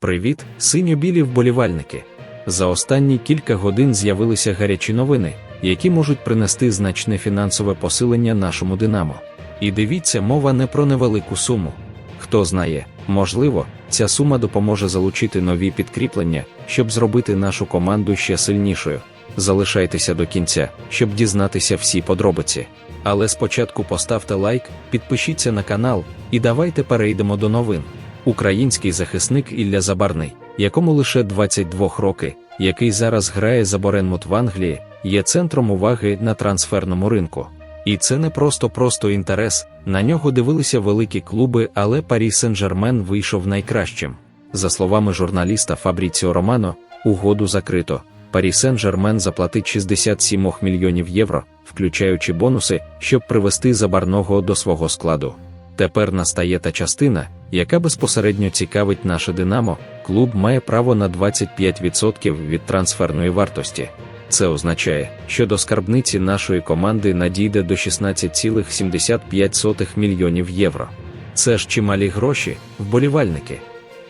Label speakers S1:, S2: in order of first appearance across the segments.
S1: Привіт, синьо-білі вболівальники! За останні кілька годин з'явилися гарячі новини, які можуть принести значне фінансове посилення нашому Динамо. І дивіться, мова не про невелику суму. Хто знає, можливо, ця сума допоможе залучити нові підкріплення, щоб зробити нашу команду ще сильнішою. Залишайтеся до кінця, щоб дізнатися всі подробиці. Але спочатку поставте лайк, підпишіться на канал і давайте перейдемо до новин. Український захисник Ілля Забарний, якому лише 22 роки, який зараз грає за Боренмут в Англії, є центром уваги на трансферному ринку. І це не просто просто інтерес, на нього дивилися великі клуби, але Парі Сен-Жермен вийшов найкращим. За словами журналіста Фабріціо Романо, угоду закрито. Парі Сен-Жермен заплатить 67 мільйонів євро, включаючи бонуси, щоб привести забарного до свого складу. Тепер настає та частина, яка безпосередньо цікавить наше Динамо, клуб має право на 25% від трансферної вартості. Це означає, що до скарбниці нашої команди надійде до 16,75 мільйонів євро. Це ж чималі гроші, вболівальники.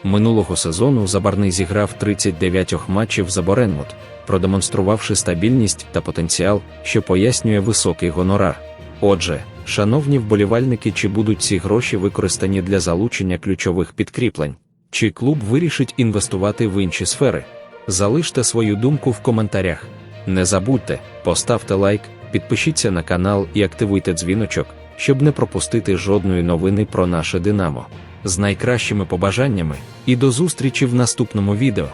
S1: Минулого сезону Забарний зіграв 39 матчів за Боренмут, продемонструвавши стабільність та потенціал, що пояснює високий гонорар. Отже, шановні вболівальники, чи будуть ці гроші використані для залучення ключових підкріплень, чи клуб вирішить інвестувати в інші сфери? Залиште свою думку в коментарях. Не забудьте, поставте лайк, підпишіться на канал і активуйте дзвіночок, щоб не пропустити жодної новини про наше Динамо. З найкращими побажаннями і до зустрічі в наступному відео.